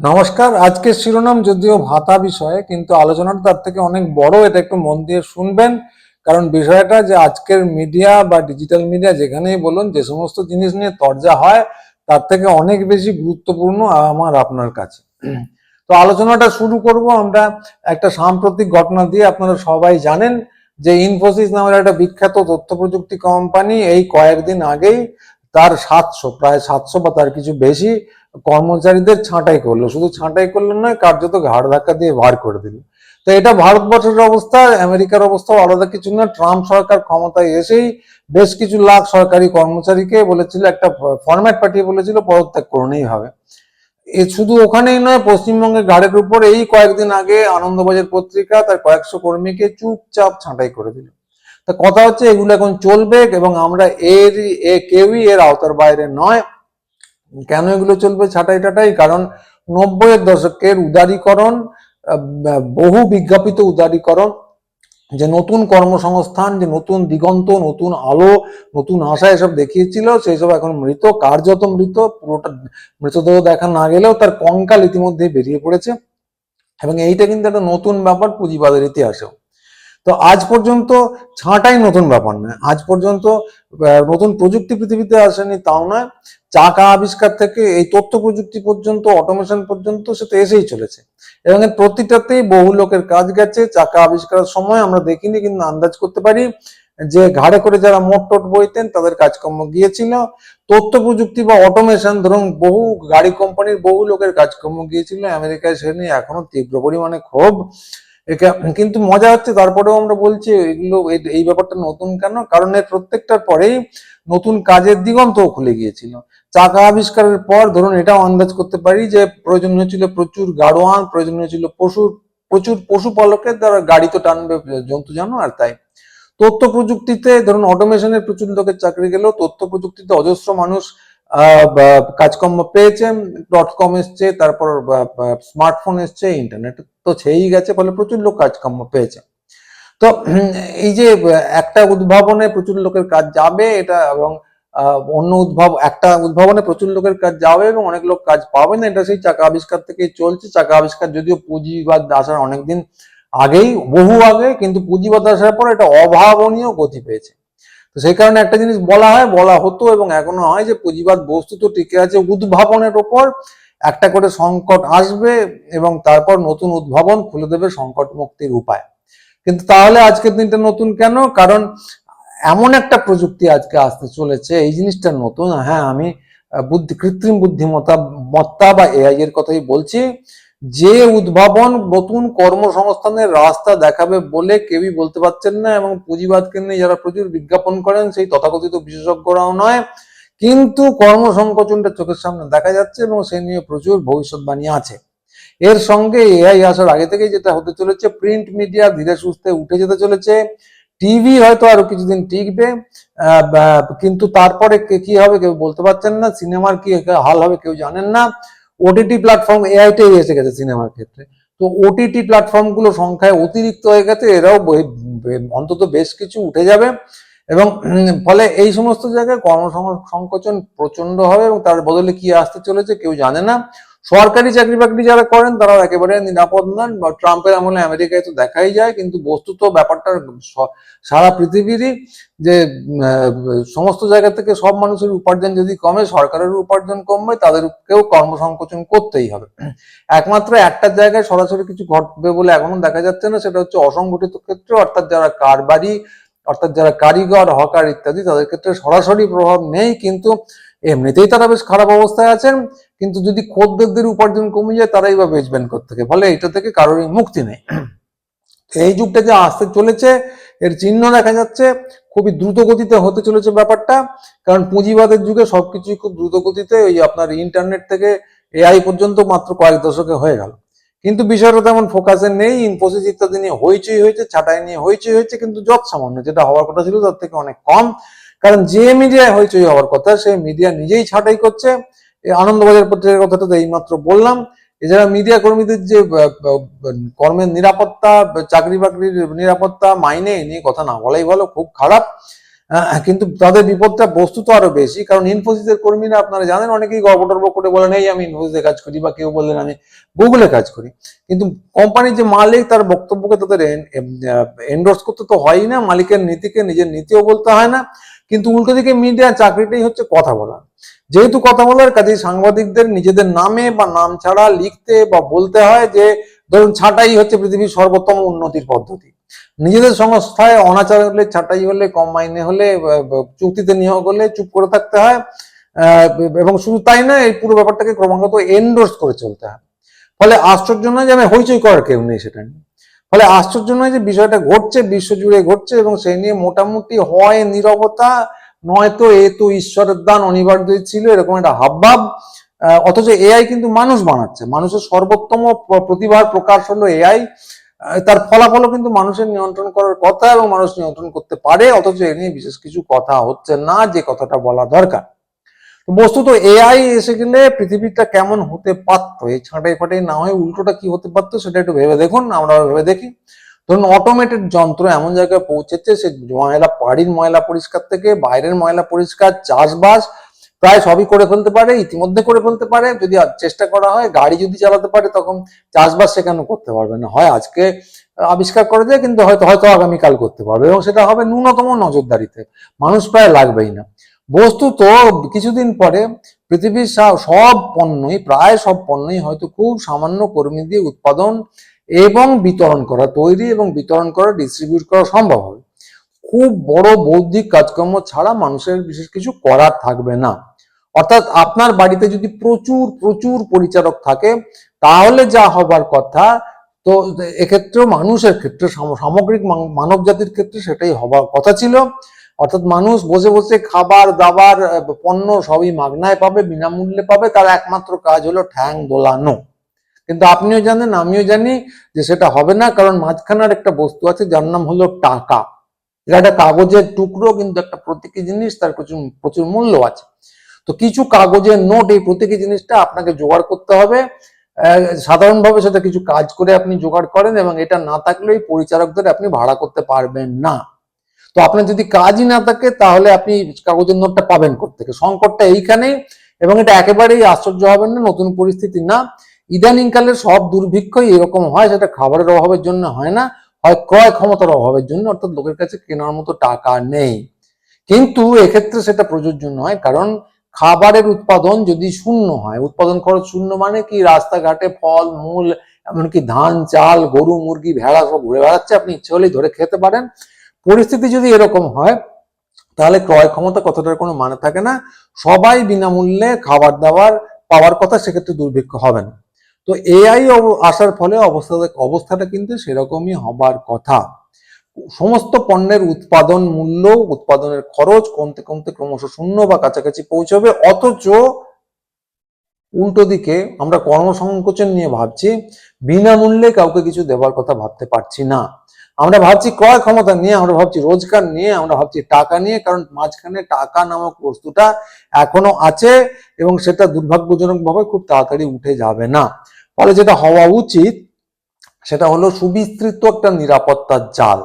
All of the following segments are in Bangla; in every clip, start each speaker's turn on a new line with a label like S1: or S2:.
S1: নমস্কার, আজকের শিরোনাম যদিও ভাতা বিষয়ে, কিন্তু আলোচনাটা তার থেকে অনেক বড় এটা একটু মন দিয়ে শুনবেন। কারণ বিষয়টা যে আজকের মিডিয়া বা ডিজিটাল মিডিয়া যেখানেই বলুন, যে সমস্ত জিনিস নিয়ে তর্জা হয়, তার থেকে অনেক বেশি গুরুত্বপূর্ণ আমার আপনার কাছে। তো আলোচনাটা শুরু করব আমরা একটা সাম্প্রতিক ঘটনা দিয়ে, আপনারা সবাই জানেন যে ইনফোসিস নামের একটা বিখ্যাত তথ্য প্রযুক্তি কোম্পানি এই কয়েকদিন আগেই তার সাতশো, প্রায় সাতশো বা তার কিছু বেশি কর্মচারীদের ছাঁটাই করল, শুধু ছাঁটাই করল নয়, কার্যত ঘাড় ধাক্কা দিয়ে বার করে দিল। তো এটা ভারতবর্ষের অবস্থা, আমেরিকার অবস্থা আলাদা কিছু না। ট্রাম্প সরকার ক্ষমতায় এসেই বেশ কিছু লাখ সরকারি কর্মচারীকে বলেছিল, একটা ফরম্যাট পাঠিয়ে বলেছিল, পদত্যাগ করণেই হবে। এ শুধু ওখানেই নয়, পশ্চিমবঙ্গের ঘাড়ের উপর এই কয়েকদিন আগে আনন্দবাজার পত্রিকা তার কয়েকশো কর্মীকে চুপচাপ ছাঁটাই করে দিল। তা কথা হচ্ছে, এগুলো এখন চলবে এবং আমরা এর কেউই এর আওতার বাইরে নয়। কেন এগুলো চলবে ছাটাই টাটাই? কারণ নব্বইয়ের দশকের উদারীকরণ বহু বিজ্ঞাপিত উদারীকরণ, যে নতুন কর্মসংস্থান, যে নতুন দিগন্ত, নতুন আলো, নতুন আশা এসব দেখিয়েছিল, সেই সব এখন মৃত, কার্যত মৃত, পুরোটা মৃতদেহ দেখা না গেলেও তার কঙ্কাল ইতিমধ্যে বেরিয়ে পড়েছে। এবং এইটা কিন্তু একটা নতুন ব্যাপার, পুঁজিবাদের ইতিহাসেও। তো আজ পর্যন্ত ছাঁটাই নতুন ব্যাপার নয়। আজ পর্যন্ত নতুন প্রযুক্তি পৃথিবীতে আসেনি, তাও নয়। চাকা আবিষ্কার থেকে এই তথ্য প্রযুক্তি পর্যন্ত অটোমেশন পর্যন্ত সে তো এসেই চলেছে। এবং প্রতিটাতেই বহু লোকের কাজ গেছে। চাকা আবিষ্কারের সময় আমরা দেখিনি, কিন্তু আন্দাজ করতে পারি যে ঘাড়ে করে যারা মোট টোট বইতেন, তাদের কাজকর্ম গিয়েছিল। তথ্য প্রযুক্তি বা অটোমেশন ধরুন, বহু গাড়ি কোম্পানির বহু লোকের কাজকর্ম গিয়েছিল। আমেরিকায় সে নিয়ে এখনও তীব্র পরিমাণে ক্ষোভ। কিন্তু মজা হচ্ছে, তারপরেও আমরা বলছি, এগুলো এই- ব্যাপারটা নতুন কেন? কারণ এর প্রত্যেকটার পরেই নতুন কাজের দিগন্ত খুলে গিয়েছিল। চাকা আবিষ্কারের পর ধরুন এটাও আন্দাজ করতে পারি যে প্রয়োজন হয়েছিল প্রচুর গাড়োয়ান প্রয়োজন হয়েছিল পশু, প্রচুর পশুপালকের দ্বারা গাড়ি তো টানবে জন্তু জানো আর তাই। তথ্য প্রযুক্তিতে ধরুন অটোমেশনের প্রচুর লোকের চাকরি গেলেও তথ্য প্রযুক্তিতে অজস্র মানুষ কাজকর্ম পেয়েছে ডট কম এসছে, তারপর স্মার্টফোন এসছে ইন্টারনেট তো ছেই গেছে, ফলে প্রচুর লোক কাজকর্ম পেয়েছে। তো এই যে একটা উদ্ভাবনে প্রচুর লোকের কাজ যাবে, এটা এবং অন্য উদ্ভাব, একটা উদ্ভাবনে প্রচুর লোকের কাজ যাবে এবং অনেক লোক কাজ পাবে না, এটা সেই চাকা আবিষ্কার থেকেই চলছে। চাকা আবিষ্কার যদিও পুঁজিবাদ আসার অনেকদিন আগেই, বহু আগে, কিন্তু পুঁজিবাদ আসার পর এটা অভাবনীয় গতি পেয়েছে। তো সেই কারণে একটা জিনিস বলা হয়, বলা হতো এবং এখনও হয় যে পুঁজিবাদ বস্তু তো টিকে আছে উদ্ভাবনের ওপর। একটা করে সংকট আসবে এবং তারপর নতুন উদ্ভাবন খুলে দেবে সংকট মুক্তির উপায়। কিন্তু তাহলে আজকের দিনটা নতুন কেন? কারণ এমন একটা প্রযুক্তি আজকে আসতে চলেছে, এই জিনিসটা নতুন। হ্যাঁ আমি বুদ্ধি, কৃত্রিম বুদ্ধিমত্তা, মত্তা বা এআই এর কথাই বলছি। যে উদ্ভাবন নতুন কর্মসংস্থানের রাস্তা দেখাবে বলে কেউই বলতে পারছেন না এবং পুঁজিবাদকে নিয়ে যারা প্রচুর বিজ্ঞাপন করেন, সেই তথাকথিত বিশেষজ্ঞরাও নয়। কিন্তু কর্মসংকোচনটা চোখের সামনে দেখা যাচ্ছে এবং সে নিয়ে প্রচুর ভবিষ্যৎবাণী আছে। এর সঙ্গে এআই আসার আগে থেকেই যেটা হতে চলেছে, প্রিন্ট মিডিয়া ধীরে সুস্থে উঠে যেতে চলেছে। টিভি হয়তো আরও কিছুদিন টিকবে কিন্তু তারপরে কি হবে কেউ বলতে পারছেন না, সিনেমার কি হাল হবে কেউ জানেন না। ওটিটি প্ল্যাটফর্ম এআইটাই এসে গেছে সিনেমার ক্ষেত্রে। তো ওটিটি প্ল্যাটফর্মগুলো সংখ্যায় অতিরিক্ত হয়ে গেছে, এরাও অন্তত বেশ কিছু উঠে যাবে এবং ফলে এই সমস্ত জায়গায় কর্মসংকোচন প্রচণ্ড হবে এবং তার বদলে কি আসতে চলেছে কেউ জানে না। সরকারি চাকরি বাকরি যারা করেন, তারাও একেবারে নিরাপদ নন বা ট্রাম্পের আমলে আমেরিকায় তো দেখাই যায়, কিন্তু বস্তুত ব্যাপারটা সারা পৃথিবীরই যে সমস্ত জায়গা থেকে সব মানুষের উপার্জন যদি কমে সরকারের উপার্জন কমবে, তাদেরকেও কর্মসংকোচন করতেই হবে। একমাত্র একটা জায়গায় সরাসরি কিছু ঘটবে বলে এখনও দেখা যাচ্ছে না, সেটা হচ্ছে অসংগঠিত ক্ষেত্রে, অর্থাৎ যারা কারবারি অর্থাৎ যারা কারিগর, হকার ইত্যাদি, তাদের ক্ষেত্রে সরাসরি প্রভাব নেই, কিন্তু এমনিতেই তারা বেশ খারাপ অবস্থায় আছেন। কিন্তু যদি খদ্দেরদের উপার্জন কমে যায়, তারাই বা বেচবেন থেকে ফলে এটা থেকে কারোরই মুক্তি নেই। এই যুগটা যে আসতে চলেছে, এর চিহ্ন দেখা যাচ্ছে। খুবই দ্রুত গতিতে হতে চলেছে ব্যাপারটা, কারণ পুঁজিবাদের যুগে সবকিছুই খুব দ্রুত গতিতে ওই আপনার ইন্টারনেট থেকে এআই পর্যন্ত মাত্র কয়েক দশকে হয়ে গেল। কিন্তু বিষয়টা তেমন ফোকাসে নেই ইনফোসিস ইত্যাদি নিয়ে হইচই হয়েছে ছাটাই নিয়ে হইচই হয়েছে কিন্তু যত সামান্য যেটা হওয়ার কথা ছিল তার থেকে অনেক কম। কারণ যে মিডিয়ায় হইচই হওয়ার কথা, সেই মিডিয়া নিজেই ছাটাই করছে। আনন্দবাজার পত্রিকার কথাটা তো এইমাত্র বললাম। এছাড়া মিডিয়া কর্মীদের যে কর্মের নিরাপত্তা চাকরি বাকরির নিরাপত্তা, মাইনে নিয়ে কথা না বলাই বলো খুব খারাপ। কিন্তু তাদের বিপদটা বস্তুত আরও বেশি, কারণ ইনফোসিসের কর্মীরা আপনারা জানেন, অনেকেই গর্ব টর্ব করে বলেন, এই আমি ইনফোসিসে কাজ করি বা কেউ বললেন আমি গুগলে কাজ করি কিন্তু কোম্পানির যে মালিক, তার বক্তব্যকে তাদের এন্ডোর্স করতে তো হয়ই না, মালিকের নীতিকে, নিজের নীতিও বলতে হয় না। কিন্তু উল্টো দিকে মিডিয়া চাকরিটাই হচ্ছে কথা বলা। যেহেতু কথা বলার কাজে সাংবাদিকদের নিজেদের নামে বা নাম ছাড়া লিখতে বা বলতে হয় যে ধরুন ছাঁটাই হচ্ছে পৃথিবীর সর্বোত্তম উন্নতির পদ্ধতি। নিজেদের সংস্থায় অনাচার হলে, ছাঁটাই হলে, কম মাইনে হলে চুক্তিতে নিয়োগ হলে চুপ করে থাকতে হয় এবং শুধু তাই না এই পুরো ব্যাপারটাকে ক্রমাগত এন্ডোর্স করে চলতে হয়। ফলে আশ্চর্য নয় যে আমি হইচই করার কেউ নেই সেটা নিয়ে। ফলে আশ্চর্য নয় যে বিষয়টা ঘটছে বিশ্বজুড়ে ঘটছে, এবং সেই নিয়ে মোটামুটি হয় নীরবতা, নয়তো এ তো ঈশ্বরের দান অনিবার্যই ছিল, এরকম একটা হাবভাব অথচ এআই কিন্তু মানুষ বানাচ্ছে। মানুষের সর্বোত্তম প্রতিভার প্রকাশ হলো এআই তার ফলাফলও কিন্তু মানুষের নিয়ন্ত্রণ করার কথা এবং মানুষ নিয়ন্ত্রণ করতে পারে, অথচ এ নিয়ে বিশেষ কিছু কথা হচ্ছে না, যে কথাটা বলা দরকার। বস্তুত এআই এসে গেলে পৃথিবীটা কেমন হতে পারতো? এই ছাঁটাই ফাটাই না হয় উল্টোটা কি হতে পারতো সেটা একটু ভেবে দেখুন, আমরা ভেবে দেখি। ধরুন অটোমেটেড যন্ত্র এমন জায়গায় পৌঁছেছে, সে ময়লা, বাড়ির ময়লা পরিষ্কার থেকে বাইরের ময়লা পরিষ্কার, চাষবাস প্রায় সবই করে ফেলতে পারে, ইতিমধ্যে করে ফেলতে পারে। যদি চেষ্টা করা হয়, গাড়ি যদি চালাতে পারে, তখন চাষবাস সে কেন করতে পারবে না? হয় আজকে আবিষ্কার করে দেয় কিন্তু হয়তো হয়তো আগামীকাল করতে পারবে এবং সেটা হবে ন্যূনতম নজরদারিতে। মানুষ প্রায় লাগবেই না। বস্তুত কিছুদিন পরে পৃথিবীর সব পণ্যই, প্রায় সব পণ্যই হয়তো খুব সামান্য কর্মী দিয়ে উৎপাদন এবং বিতরণ করা, তৈরি এবং বিতরণ করা ডিস্ট্রিবিউট করা সম্ভব হবে খুব বড় বৌদ্ধিক কাজকর্ম ছাড়া মানুষের বিশেষ কিছু করার থাকবে না। অর্থাৎ আপনার বাড়িতে যদি প্রচুর প্রচুর পরিচারক থাকে, তাহলে যা হবার কথা, তো এক্ষেত্রেও মানুষের ক্ষেত্রে, সাম- সামগ্রিক মানব জাতির ক্ষেত্রে সেটাই হবার কথা ছিল। অর্থাৎ মানুষ বসে বসে খাবার, দাবার পণ্য সবই মাগনায় পাবে, বিনামূল্যে পাবে, তার একমাত্র কাজ হলো ঠ্যাং দোলানো। কিন্তু আপনিও জানেন, আমিও জানি যে সেটা হবে না, কারণ মাঝখানের একটা বস্তু আছে, যার নাম হলো টাকা। এটা একটা কাগজের টুকরো, কিন্তু একটা প্রতীকী জিনিস, তার প্রচুর প্রচুর মূল্য আছে। তো কিছু কাগজের নোট এই প্রতীকী জিনিসটা আপনাকে জোগাড় করতে হবে। সাধারণভাবে সেটা কিছু কাজ করে আপনি জোগাড় করেন এবং এটা না থাকলে এই পরিচারকদের আপনি ভাড়া করতে পারবেন না। তো আপনার যদি কাজই না থাকে, তাহলে আপনি কাগজের নোটটা পাবেন কোথেকে সংকটটা এইখানেই এবং এটা একেবারেই আশ্চর্য হবেন না, নতুন পরিস্থিতি না। ইদানিংকালের সব দুর্ভিক্ষই এরকম হয়, সেটা খাবারের অভাবের জন্য হয় না, হয় ক্রয় ক্ষমতার অভাবের জন্য, অর্থাৎ লোকের কাছে কেনার মতো টাকা নেই। কিন্তু এক্ষেত্রে সেটা প্রযোজ্য নয়, কারণ খাবারের উৎপাদন যদি শূন্য হয়, উৎপাদন খরচ শূন্য মানে কি? রাস্তাঘাটে ফল, মূল, এমনকি ধান, চাল, গরু, মুরগি, ভেড়া সব ঘুরে বেড়াচ্ছে, আপনি ইচ্ছে হলেই ধরে খেতে পারেন। পরিস্থিতি যদি এরকম হয়, তাহলে ক্রয় ক্ষমতা কতটার কোনো মানে থাকে না। সবাই বিনামূল্যে খাবার দাবার পাওয়ার কথা সেক্ষেত্রে দুর্ভিক্ষ হবে না। তো এআই আসার ফলে অবস্থা, অবস্থাটা কিন্তু সেরকমই হবার কথা। সমস্ত পণ্যের উৎপাদন মূল্য, উৎপাদনের খরচ কমতে কমতে ক্রমশ শূন্য বা কাছাকাছি পৌঁছবে। অথচ উল্টো দিকে আমরা কর্মসংকোচন নিয়ে ভাবছি, বিনামূল্যে কাউকে কিছু দেওয়ার কথা ভাবতে পারছি না। আমরা ভাবছি ক্রয় ক্ষমতা নিয়ে, আমরা ভাবছি রোজগার নিয়ে, আমরা ভাবছি টাকা নিয়ে, কারণ মাঝখানে টাকা নামক বস্তুটা এখনও আছে এবং সেটা দুর্ভাগ্যজনক ভাবে খুব তাড়াতাড়ি উঠে যাবে না। ফলে যেটা হওয়া উচিত, সেটা হলো সুবিস্তৃত একটা নিরাপত্তার জাল।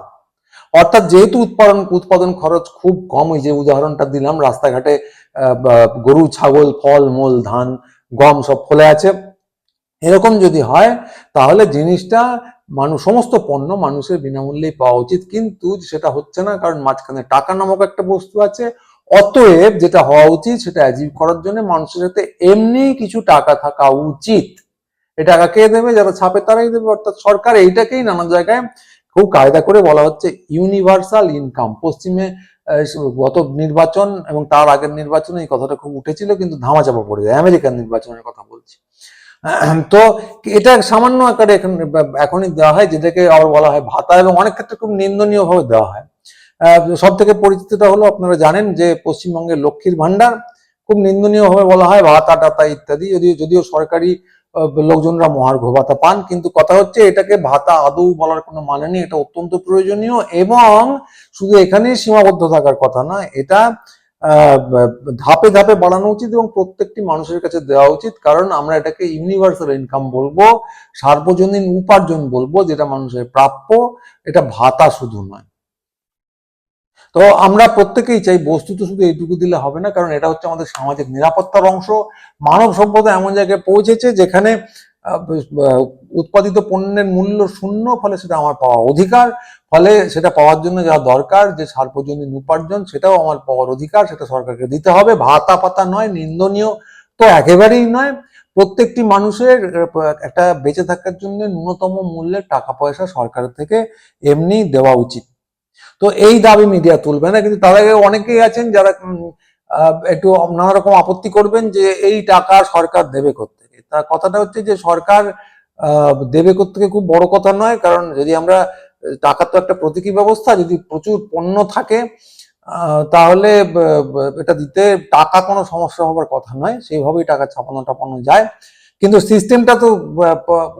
S1: অর্থাৎ যেহেতু উৎপাদন উৎপাদন খরচ খুব কম ওই যে উদাহরণটা দিলাম, রাস্তাঘাটে গরু, ছাগল, ফল, মূল, ধান, গম সব ফলে আছে। এরকম যদি হয়, তাহলে জিনিসটা মানুষ, সমস্ত পণ্য মানুষের বিনামূল্যেই পাওয়া উচিত। কিন্তু সেটা হচ্ছে না, কারণ মাঝখানে টাকা নামক একটা বস্তু আছে। অতএব যেটা হওয়া উচিত, সেটা অ্যাচিভ করার জন্য মানুষের সাথে এমনি কিছু টাকা থাকা উচিত। এই টাকা কে দেবে? যারা ছাপে, তারাই দেবে। অর্থাৎ সরকার এইটাকেই নানা জায়গায় খুব কায়দা করে বলা হচ্ছে ইউনিভার্সাল ইনকাম পশ্চিমে গত নির্বাচন এবং তার আগের নির্বাচনে এই কথাটা খুব উঠেছিল, কিন্তু ধামাচাপা পড়ে যায়। আমেরিকান নির্বাচনের কথা বলছি। তো এটা সামান্য আকারে এখন, এখনই দেওয়া হয়, যেটাকে আবার বলা হয় ভাতা এবং অনেক ক্ষেত্রে খুব নিন্দনীয় ভাবে দেওয়া হয়। সব থেকে পরিচিতটা হলো, আপনারা জানেন যে পশ্চিমবঙ্গের লক্ষ্মীর ভান্ডার খুব নিন্দনীয় ভাবে বলা হয়, ভাতা, টাতা ইত্যাদি। যদিও যদিও সরকারি লোকজনরা মহার্ঘ ভাতা পান, কিন্তু কথা হচ্ছে এটাকে ভাতা আদৌ বলার কোনো মানে নেই, এটা অত্যন্ত প্রয়োজনীয় এবং শুধু এখানেই সীমাবদ্ধ থাকার কথা না, এটা ধাপে ধাপে বাড়ানো উচিত এবং প্রত্যেকটি মানুষের কাছে দেওয়া উচিত, কারণ আমরা এটাকে ইউনিভার্সাল ইনকাম বলব, সার্বজনীন উপার্জন বলব, যেটা মানুষের প্রাপ্য, এটা ভাতা শুধু নয়। তো আমরা প্রত্যেকেই চাই বস্তু তো শুধু এইটুকু দিলে হবে না, কারণ এটা হচ্ছে আমাদের সামাজিক নিরাপত্তার অংশ। মানব সভ্যতা এমন জায়গায় পৌঁছেছে যেখানে উৎপাদিত পণ্যের মূল্য শূন্য, ফলে সেটা আমার পাওয়া অধিকার, ফলে সেটা পাওয়ার জন্য যা দরকার, যে সার্বজনীন উপার্জন, সেটাও আমার পাওয়ার অধিকার, সেটা সরকারকে দিতে হবে। ভাতা পাতা নয়, নিন্দনীয় তো একেবারেই নয়। প্রত্যেকটি মানুষের একটা বেঁচে থাকার জন্য ন্যূনতম মূল্যের টাকা পয়সা সরকারের থেকে এমনি দেওয়া উচিত। তো এই দাবি মিডিয়া তুলবে না, কিন্তু তার আগে অনেকেই আছেন যারা একটু নানা রকম আপত্তি করবেন যে এই টাকা সরকার দেবে কোত্থেকে। তার কথাটা হচ্ছে যে সরকার দেবে কোত্থেকে খুব বড় কথা নয়, কারণ যদি আমরা, টাকা তো একটা প্রতীকী ব্যবস্থা, যদি প্রচুর পণ্য থাকে তাহলে এটা দিতে টাকা কোনো সমস্যা হবার কথা নয়। সেইভাবেই টাকা ছাপানো টাপানো যায়। কিন্তু সিস্টেমটা তো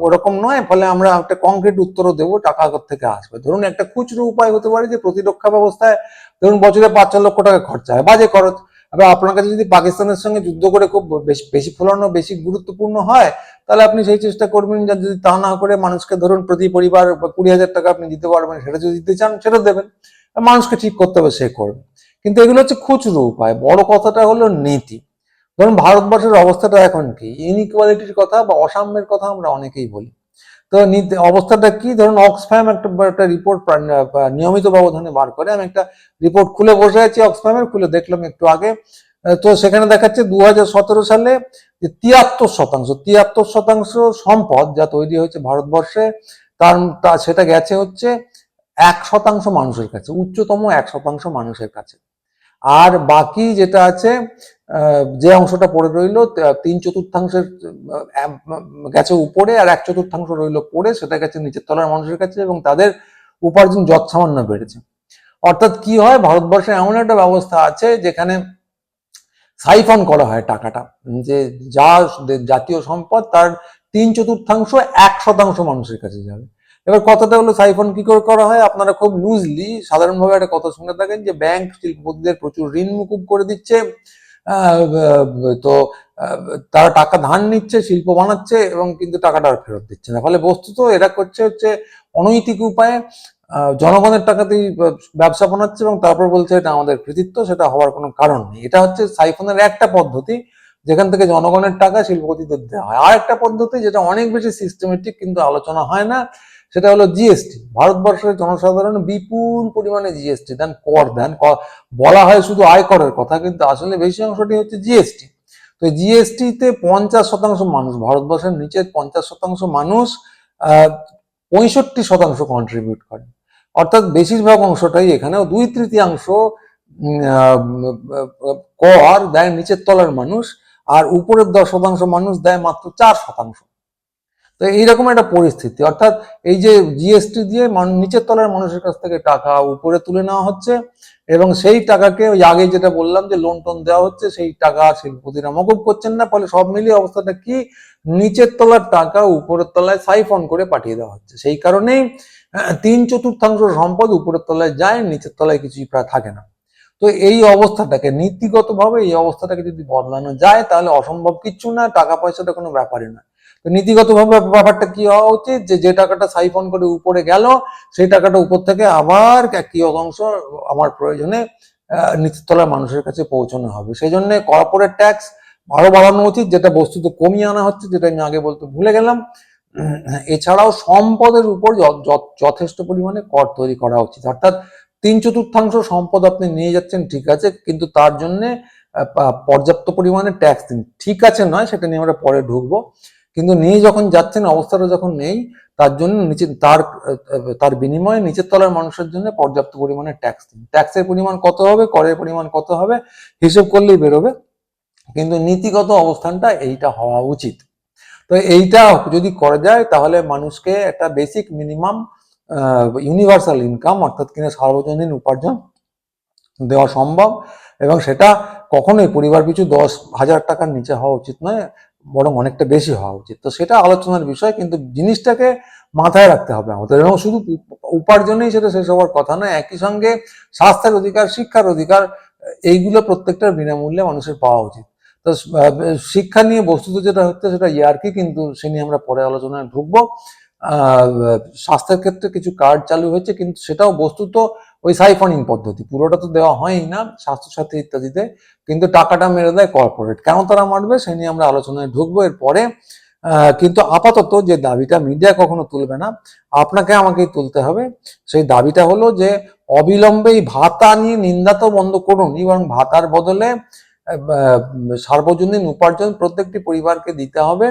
S1: ওরকম নয়, ফলে আমরা একটা কংক্রিট উত্তরও দেবো, টাকা থেকে আসবে। ধরুন একটা খুচরো উপায় হতে পারে যে প্রতিরক্ষা ব্যবস্থায়, ধরুন বছরে পাঁচ ছ লক্ষ টাকা খরচা হয়, বাজে খরচ। এবার আপনার কাছে যদি পাকিস্তানের সঙ্গে যুদ্ধ করে খুব বেশি ফলানো, বেশি গুরুত্বপূর্ণ হয়, তাহলে আপনি সেই চেষ্টা করবেন যে যদি তা না করে মানুষকে ধরুন প্রতি পরিবার কুড়ি হাজার টাকা আপনি দিতে পারবেন, সেটা যদি দিতে চান, সেটা দেবেন। মানুষকে ঠিক করতে হবে, সে করবে। কিন্তু এগুলো হচ্ছে খুচরো উপায়। বড় কথাটা হলো নীতি। ধরুন ভারতবর্ষের অবস্থাটা এখন কি? ইনইকুয়ালিটির কথা বা অসাম্যের কথা আমরা অনেকেই বলি। তো অবস্থাটা কি? ধরুন অক্সফ্যাম একটা একটা রিপোর্ট নিয়মিত ব্যবধানে বার করে। আমি একটা রিপোর্ট খুলে বসে আছি অক্সফ্যামের খুলে দেখলাম একটু আগে। তো সেখানে দেখাচ্ছে দু সতেরো সালে তিয়াত্তর শতাংশ তিয়াত্তর শতাংশ সম্পদ যা তৈরি হয়েছে ভারতবর্ষে, তার তা- সেটা গেছে হচ্ছে এক শতাংশ মানুষের কাছে, উচ্চতম এক শতাংশ মানুষের কাছে। আর বাকি যেটা আছে যে অংশটা পড়ে রইল তিন চতুর্থাংশের গেছে উপরে আর এক চতুর্থাংশ রইল পড়ে, সেটা গেছে নিচের তলার মানুষের কাছে এবং তাদের উপার্জন যৎসামান্য বেড়েছে। অর্থাৎ কি হয়, ভারতবর্ষে এমন একটা ব্যবস্থা আছে যেখানে সাইফন করা হয় টাকাটা, যে যা জাতীয় সম্পদ তার তিন চতুর্থাংশ এক শতাংশ মানুষের কাছে যাবে। এবার কথাটা হলো, সাইফন কি করে করা হয়, আপনারা খুব লুজলি সাধারণভাবে একটা কথা শুনে থাকেন যে ব্যাংক শিল্পপতিদের প্রচুর ঋণ মুকুব করে দিচ্ছে তো তারা টাকা ধার নিচ্ছে, শিল্প বানাচ্ছে এবং কিন্তু টাকাটা আর ফেরত দিচ্ছে না। ফলে বস্তুত এরা করছে হচ্ছে অনৈতিক উপায়ে জনগণের টাকাতেই ব্যবসা বানাচ্ছে এবং তারপর বলছে এটা আমাদের কৃতিত্ব, সেটা হওয়ার কোনো কারণ নেই। এটা হচ্ছে সাইফনের একটা পদ্ধতি, যেখান থেকে জনগণের টাকা শিল্পপতিদের দেওয়া হয়। আর একটা পদ্ধতি, যেটা অনেক বেশি সিস্টেমেটিক কিন্তু আলোচনা হয় না সেটা হলো জিএসটি ভারতবর্ষের জনসাধারণ বিপুল পরিমাণে জিএসটি দেন কর দেন বলা হয় শুধু আয়করের কথা, কিন্তু আসলে বেশি অংশটি হচ্ছে জিএসটি তো জিএসটি তে পঞ্চাশ শতাংশ মানুষ, ভারতবর্ষের নিচের পঞ্চাশ শতাংশ মানুষ পঁয়ষট্টি শতাংশ কন্ট্রিবিউট করে। অর্থাৎ বেশিরভাগ অংশটাই এখানেও দুই তৃতীয়াংশ কর দেয় নিচের তলার মানুষ, আর উপরের দশ শতাংশ মানুষ দেয় মাত্র চার শতাংশ। তো এইরকম একটা পরিস্থিতি। অর্থাৎ এই যে জিএসটি দিয়ে নিচের তলার মানুষের কাছ থেকে টাকা উপরে তুলে নেওয়া হচ্ছে এবং সেই টাকাকে ওই আগে যেটা বললাম যে লোন টোন দেওয়া হচ্ছে, সেই টাকা শিল্পপতিরা মকুব করছেন না, ফলে সব মিলিয়ে অবস্থাটা কি? নিচের তলার টাকা উপরের তলায় সাইফন করে পাঠিয়ে দেওয়া হচ্ছে। সেই কারণেই তিন চতুর্থাংশ সম্পদ উপরের তলায় যায়, নিচের তলায় কিছুই প্রায় থাকে না। তো এই অবস্থাটাকে, নীতিগতভাবে এই অবস্থাটাকে যদি বদলানো যায়, তাহলে অসম্ভব কিচ্ছু না টাকা পয়সাটা কোনো ব্যাপারই না। তো নীতিগতভাবে ব্যাপারটা কি হওয়া উচিত? যে যে টাকাটা সাইফন করে উপরে গেল সেই টাকাটা উপর থেকে আবার কি অংশ আমার প্রয়োজনে আহ, নিচের তলার মানুষের কাছে পৌঁছানো হবে। সেই জন্য কর্পোরেট ট্যাক্স আরও বাড়ানো উচিত যেটা বস্তুত কমিয়ে আনা হচ্ছে যেটা আমি আগে বলতে ভুলে গেলাম। এছাড়াও সম্পদের উপর যথেষ্ট পরিমাণে কর তৈরি করা উচিত। অর্থাৎ তিন চতুর্থাংশ সম্পদ আপনি নিয়ে যাচ্ছেন ঠিক আছে কিন্তু তার জন্যে পর্যাপ্ত পরিমাণে ট্যাক্স দিন। ঠিক আছে নয় সেটা নিয়ে আমরা পরে ঢুকবো। কিন্তু নিয়ে যখন যাচ্ছেন, অবস্থাটা যখন নেই, তার জন্য নিচে, তার তার বিনিময়ে নিচের তলার মানুষের জন্য পর্যাপ্ত পরিমাণে ট্যাক্স দিন। ট্যাক্সের পরিমাণ কত হবে, করের পরিমাণ কত হবে, হিসেব করলেই বেরোবে। কিন্তু নীতিগত অবস্থানটা এইটা হওয়া উচিত। তো এইটা যদি করা যায়, তাহলে মানুষকে একটা বেসিক মিনিমাম ইউনিভার্সাল ইনকাম অর্থাৎ কিনা সার্বজনীন উপার্জন দেওয়া সম্ভব। এবং সেটা কখনোই পরিবার পিছু দশ হাজার টাকার নিচে হওয়া উচিত নয়। বরং অনেকটা বেশি হওয়া উচিত। তো সেটা আলোচনার বিষয়, কিন্তু জিনিসটাকে মাথায় রাখতে হবে আমাদের। এবং শুধু উপ- উপার্জনেই সেটা শেষ হওয়ার কথা নয়, একই সঙ্গে স্বাস্থ্যের অধিকার, শিক্ষার অধিকার, এইগুলো প্রত্যেকটার বিনামূল্যে মানুষের পাওয়া উচিত। তো শিক্ষা নিয়ে বস্তুত যেটা হচ্ছে সেটা ইয়ার্কি, কিন্তু সে নিয়ে আমরা পরে আলোচনায় ঢুকবো। স্বাস্থ্যের ক্ষেত্রে কিছু কার্ড চালু হয়েছে, কিন্তু সেটাও বস্তুত ওই সাইফনিং পদ্ধতি। পুরোটা তো দেওয়া হয়ই না স্বাস্থ্যসাথী ইত্যাদিতে, কিন্তু টাকাটা মেরে দেয় কর্পোরেট কেন তারা মারবে সে নিয়ে আমরা আলোচনায় ঢুকবো এরপরে। কিন্তু আপাতত যে দাবিটা মিডিয়া কখনো তুলবে না, আপনাকে আমাকেই তুলতে হবে। সেই দাবিটা হলো যে অবিলম্বে ভাতা নিয়ে নিন্দা তো বন্ধ করুন, এবং ভাতার বদলে সার্বজনীন উপার্জন প্রত্যেকটি পরিবারকে দিতে হবে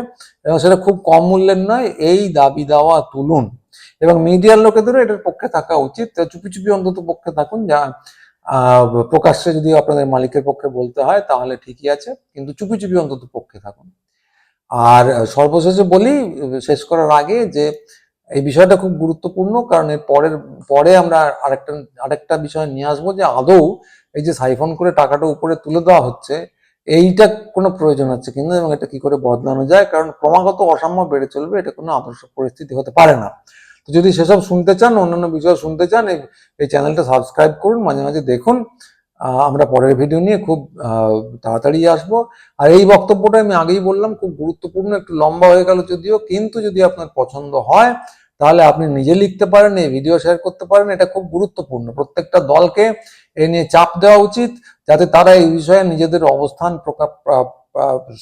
S1: এবং সেটা খুব কম মূল্যের নয়, এই দাবি দাওয়া তুলুন। এবং মিডিয়ার লোকেদেরও এটার পক্ষে থাকা উচিত। চুপি চুপি অন্তত পক্ষে থাকুন, যা প্রকাশ্যে যদি আপনাদের মালিকের পক্ষে বলতে হয়, তাহলে ঠিকই আছে, কিন্তু চুপি চুপি অন্তত পক্ষে থাকুন। আর সর্বশেষে বলি, শেষ করার আগে যে এই বিষয়টা খুব গুরুত্বপূর্ণ, কারণ এর পরের, পরে আমরা আরেকটা আরেকটা বিষয় নিয়ে আসব যে আদৌ এই যে সাইফন করে টাকাটা উপরে তুলে দেওয়া হচ্ছে, এইটা কোনো প্রয়োজন আছে কিনা এবং এটা কি করে বদলানো যায়? কারণ ক্রমাগত অসাম্য বেড়ে চলবে, এটা কোনো আদর্শ পরিস্থিতি হতে পারে না। তো যদি সেসব শুনতে চান, অন্যান্য বিষয় শুনতে চান এই চ্যানেলটা সাবস্ক্রাইব করুন, মাঝে মাঝে দেখুন। আমরা পরের ভিডিও নিয়ে খুব তাড়াতাড়ি আসব। আর এই বক্তব্যটা আমি আগেই বললাম, খুব গুরুত্বপূর্ণ, একটু লম্বা হয়ে গেল যদিও, কিন্তু যদি আপনার পছন্দ হয়, তাহলে আপনি নিজে লিখতে পারেন, এই ভিডিও শেয়ার করতে পারেন, এটা খুব গুরুত্বপূর্ণ। প্রত্যেকটা দলকে এ নিয়ে চাপ দেওয়া উচিত, যাতে তারা এই বিষয়ে নিজেদের অবস্থান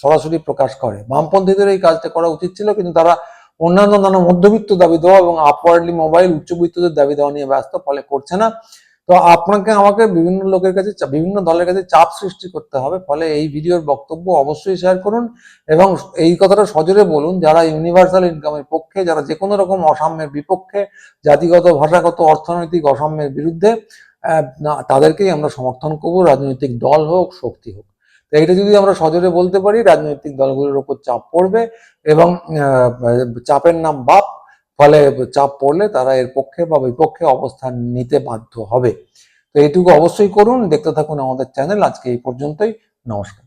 S1: সরাসরি প্রকাশ করে। বামপন্থীদের এই কাজটা করা উচিত ছিল, কিন্তু তারা অন্যান্য নানা মধ্যবিত্ত দাবি দেওয়া এবং আপওয়ার্ডলি মোবাইল উচ্চবিত্তদের দাবি দেওয়া নিয়ে ব্যস্ত, ফলে করছে না। তো আপনাকে আমাকে বিভিন্ন লোকের কাছে বিভিন্ন দলের কাছে চাপ সৃষ্টি করতে হবে। ফলে এই ভিডিওর বক্তব্য অবশ্যই শেয়ার করুন এবং এই কথাটা সজোরে বলুন, যারা ইউনিভার্সাল ইনকামের পক্ষে, যারা যে কোনো রকম অসাম্যের বিপক্ষে, জাতিগত, ভাষাগত, অর্থনৈতিক অসাম্যের বিরুদ্ধে তাদেরকেই আমরা সমর্থন করব, রাজনৈতিক দল হোক, শক্তি হোক। তো এইটা যদি আমরা সজোরে বলতে পারি, রাজনৈতিক দলগুলোর উপর চাপ পড়বে এবং চাপের নাম বাপ ফলে চাপ পড়লে তারা এর পক্ষে বা বিপক্ষে অবস্থান নিতে বাধ্য হবে। তো এইটুকু অবশ্যই করুন। দেখতে থাকুন আমাদের চ্যানেল। আজকে এই পর্যন্তই। নমস্কার।